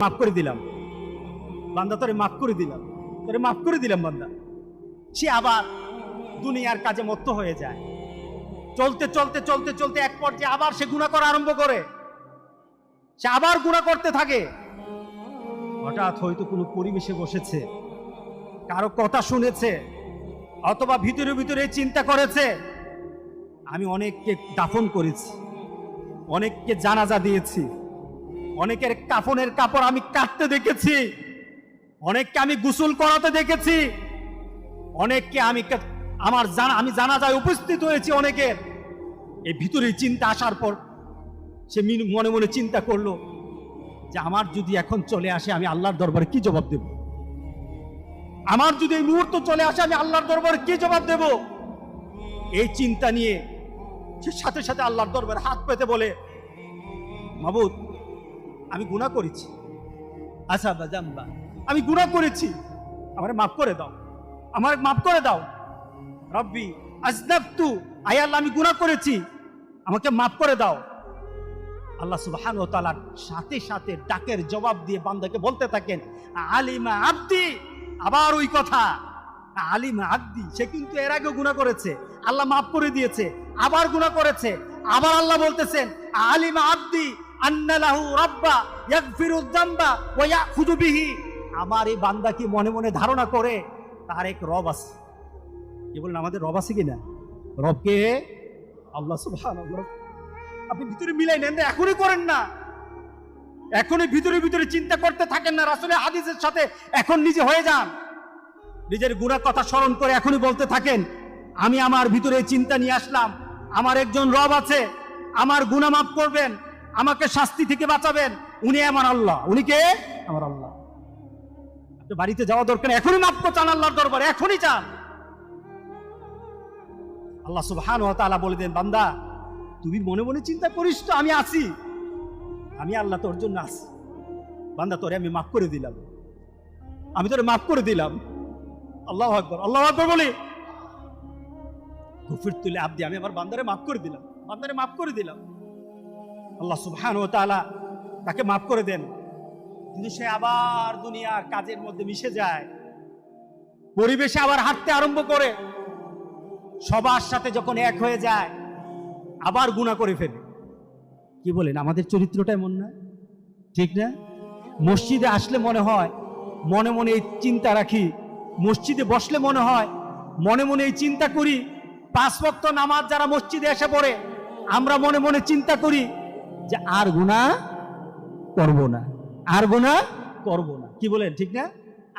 মাফ করে দিলাম। বান্দা, তোরে মাফ করে দিলাম। তোরে মাফ করে দিলাম, বান্দা। সে আবার দুনিয়ার কাজে মত্ত হয়ে যায়। চলতে চলতে চলতে চলতে এক পর্যায়ে আবার সে গুণা করা আরম্ভ করে। সে আবার গুণা করতে থাকে। হঠাৎ হয়তো কোনো পরিবেশে বসেছে। কারও কথা শুনেছে। অথবা ভিতরে ভিতরে চিন্তা করেছে। আমি অনেককে দাফন করেছি। অনেককে জানাজা দিয়েছি। অনেকের কাফনের কাপড় আমি কাটতে দেখেছি। অনেককে আমি গোসল করাতে দেখেছি। অনেককে আমি আমার জানা আমি জানা যায় উপস্থিত হয়েছি অনেকের। এই ভিতরে চিন্তা আসার পর সে মনে মনে চিন্তা করল যে আমার যদি এখন চলে আসে, আমি আল্লাহর দরবারে কি জবাব দেব? আমার যদি এই মুহূর্ত চলে আসে, আমি আল্লাহর দরবারে কি জবাব দেব? এই চিন্তা নিয়ে সে সাথে সাথে আল্লাহর দরবারে হাত পেতে বলে, মাবুদ আমি গুনাহ করেছি। আচ্ছা বাজাম্বা আমি গুনাহ করেছি। আমার মাফ করে দাও। আমার মাফ করে দাও। রব্বি আজনাবতু আয় আল্লাহ আমি গুনাহ করেছি। আমাকে মাফ করে দাও। আল্লাহ সুবহান ও তাআলার সাথে সাথে ডাকের জবাব দিয়ে বান্দাকে বলতে থাকেন আলিমা আব্দি। আবার ওই কথা আলিমা আব্দি সে কিন্তু এর আগে গুনাহ করেছে। আল্লাহ মাফ করে দিয়েছে আবার গুনাহ করেছে। আবার আল্লাহ বলতেছেন আলিমা আব্দি। আন্না লাহু রাব্বা ইয়াগফিরু যামবা ওয়া ইয়াখুযু আমার এই বান্দা কি মনে মনে ধারণা করে? তার এক রব আছে। কি বলেন আমাদের রব আছে কিনা? রবকে আল্লাহ আপনি ভিতরে মিলাই নেন এখনই করেন না। এখনই ভিতরে ভিতরে চিন্তা করতে থাকেন না, রাসূলের হাদিসের সাথে এখন নিজে হয়ে যান। নিজের গুণার কথা স্মরণ করে এখনই বলতে থাকেন, আমি আমার ভিতরে চিন্তা নিয়ে আসলাম। আমার একজন রব আছে, আমার গুণা মাফ করবেন আমাকে শাস্তি থেকে বাঁচাবেন। উনি আমার আল্লাহ। উনি কে? আমার আল্লাহ। বাড়িতে যাওয়া দরকার এখনই মাফ চান আল্লাহর দরবারে। এখনই চান। আল্লাহ সুবহান ওয়া বলে দেন, বান্দা, তুমি মনে মনে চিন্তা করিস তো, আমি আছি। আমি আল্লাহ তোর জন্য আছি। বান্দা, তোরে আমি মাফ করে দিলাম। আমি তোরে মাফ করে দিলাম। আল্লাহ আকবর। আল্লাহ আকবর বলি। গুফির তুলে আব্দি, আমি আমার বান্দারে মাফ করে দিলাম। বান্দারে মাফ করে দিলাম। আল্লাহ সুবহান ও তাআলা তাকে মাফ করে দেন। কিন্তু সে আবার দুনিয়ার কাজের মধ্যে মিশে যায়। পরিবেশে আবার হাঁটতে আরম্ভ করে। সবার সাথে যখন এক হয়ে যায়, আবার গুণা করে ফেলে। কি বলেন, আমাদের চরিত্রটা এমন না? ঠিক না? মসজিদে আসলে মনে হয়, মনে মনে এই চিন্তা রাখি। মসজিদে বসলে মনে হয়, মনে মনে এই চিন্তা করি। পাঁচ ভক্ত নামাজ যারা মসজিদে এসে পড়ে, আমরা মনে মনে চিন্তা করি যে আর গুণা করব না। আর গুণা করব না। কি বলেন, ঠিক না?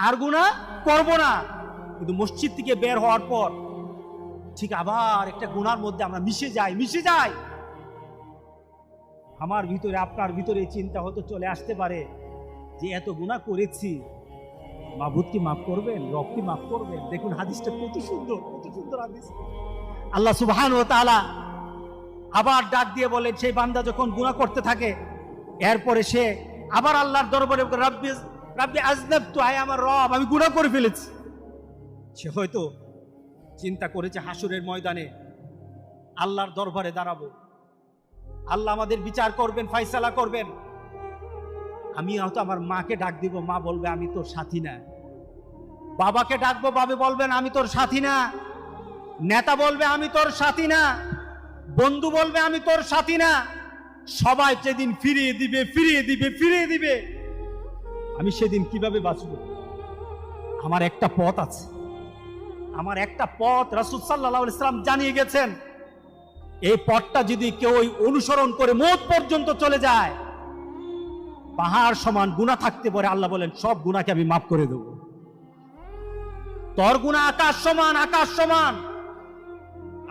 আর গুণা করব না। কিন্তু মসজিদ থেকে বের হওয়ার পর ঠিক আবার একটা গুণার মধ্যে আমরা মিশে যাই মিশে যাই। আমার ভিতরে, আপনার ভিতরে চিন্তা হয়তো চলে আসতে পারে যে এত গুণা করেছি। মাবুদ কি মাফ করবেন? রব কি মাফ করবেন? দেখুন হাদিসটা কত সুন্দর কত সুন্দর হাদিস। আল্লাহ সুবহান ও তাআলা আবার ডাক দিয়ে বলেন সেই বান্দা যখন গুনাহ করতে থাকে, এরপরে সে আবার আল্লাহর দরবারে রাব্বি রাব্বি আজনাবতু, আয় আমার রব, আমি গুনাহ করে ফেলেছি। সে হয়তো চিন্তা করেছে, হাসুরের ময়দানে আল্লাহর দরবারে দাঁড়াবো। আল্লাহ আমাদের বিচার করবেন ফাইসালা করবেন। আমি হয়তো আমার মাকে ডাক দিব, মা বলবে, আমি তোর সাথী না। বাবাকে ডাকবো, বাবে বলবেন আমি তোর সাথী না। নেতা বলবে, আমি তোর সাথী না। বন্ধু বলবে, আমি তোর সাথী না। সবাই সেদিন ফিরিয়ে দিবে ফিরিয়ে দিবে ফিরিয়ে দিবে। আমি সেদিন কীভাবে বাঁচব? আমার একটা পথ আছে। আমার একটা পথ রাসুল সাল্লাহ ইসলাম জানিয়ে গেছেন, এই পথটা যদি কেউ অনুসরণ করে মোট পর্যন্ত চলে যায়, পাহাড় সমান গুণা থাকতে পারে। আল্লাহ বলেন, সব গুণাকে আমি মাফ করে দেব। তোর গুণা আকাশ সমান আকাশ সমান।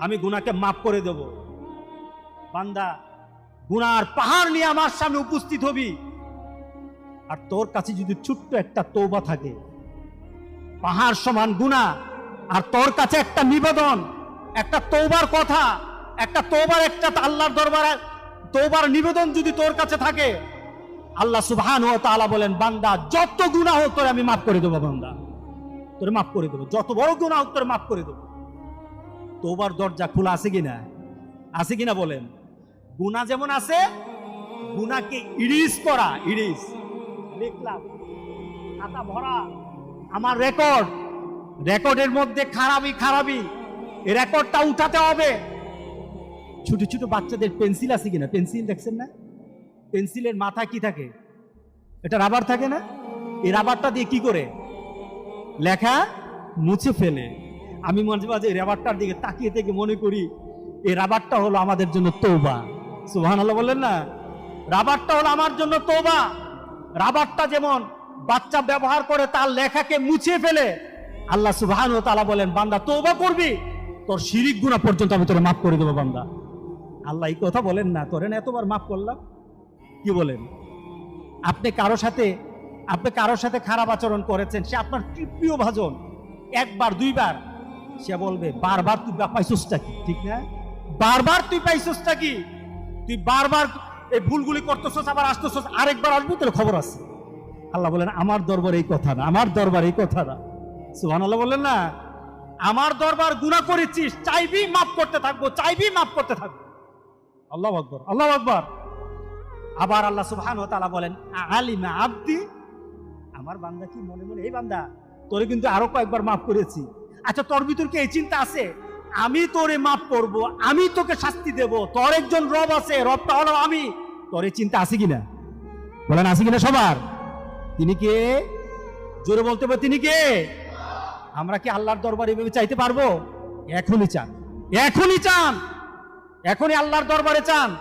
আমি গুণাকে মাফ করে দেব। বান্দা, গুনার পাহাড় নিয়ে আমার সামনে উপস্থিত হবি। আর তোর কাছে যদি ছোট্ট একটা তৌবা থাকে, পাহাড় সমান গুণা আর তোর কাছে একটা নিবেদন, একটা তৌবার কথা, একটা তৌবার একটা আল্লাহর দরবারে তৌবার নিবেদন যদি তোর কাছে থাকে, আল্লাহ সুবহান ও তাআলা বলেন, বান্দা, যত গুনাহ হোক তোরে আমি মাফ করে দেবো বান্দা। তোরে মাফ করে দেবো, যত বড় গুনাহ হোক তোরে মাফ করে দেবো। তৌবার দরজা খোলা আছে কিনা? আছে কিনা বলেন? গুনাহ যেমন আছে গুনাহকে ইরিস করা ইরিস লিখলাম। খাতা ভরা। আমার রেকর্ড। রেকর্ডের মধ্যে খারাপই খারাপই। এই রেকর্ডটা উঠাতে হবে। ছোট ছোট বাচ্চাদের পেন্সিল আছে কিনা? পেন্সিল দেখছেন না? পেন্সিলের মাথা কি থাকে? এটা রাবার থাকে না? এই রাবারটা দিয়ে কি করে? লেখা মুছে ফেলে। আমি মাঝে মাঝে রাবারটার দিকে তাকিয়ে থেকে মনে করি এই রাবারটা হলো আমাদের জন্য তৌবা সুহান আল্লাহ বললেন না? রাবারটা হলো আমার জন্য তৌবা রাবারটা যেমন বাচ্চা ব্যবহার করে তার লেখাকে মুছে ফেলে, আল্লাহ সুবহান ও তালা বলেন, বান্দা তৌবা করবি? তোর শিরিক গুণা পর্যন্ত আমি তোরে মাফ করে দেবো, বান্দা। আল্লাহ এই কথা বলেন না। তোরেন এতবার মাফ করলাম? কি বলেন? আপনি কারও সাথে, আপনি কারোর সাথে খারাপ আচরণ করেছেন, সে আপনার প্রিয় ভাজন। একবার, দুইবার, সে বলবে, বারবার তুই বা- কি? ঠিক না? বারবার তুই পাইছসটা কি? তুই বারবার এই ভুলগুলি করতেছস, আবার আসতেছস, আরেকবার আসবি তোর খবর আছে। আল্লাহ বলেন, আমার দরবার এই কথা না, আমার দরবার এই কথা না। সুহান আল্লাহ বললেন না, আমার দরবার গুণা করেছিস, চাইবি মাফ করতে থাকব, চাইবি মাফ করতে থাকব। আল্লাহ আকবর আল্লাহ আকবর। আবার আল্লাহ সুবহান ও তাআলা বলেন, আলিমা আব্দি? আমার বান্দা কি মনে মনে, এই বান্দা, তোরে কিন্তু আরও কয়েকবার মাফ করেছি। আচ্ছা তোর ভিতর কি এই চিন্তা আছে? আমি তোরে মাফ করব, আমি তোকে শাস্তি দেব, তোর একজন রব আছে, রবটা হলো আমি। তোর চিন্তা আছে কিনা? বলেন, আছে কিনা সবার? তিনি কে? জোরে বলতে পারে তিনি কে? আমরা কি আল্লাহর দরবারে এভাবে চাইতে পারব? এখনই চান। এখনই চান! এখনই আল্লাহর দরবারে চান!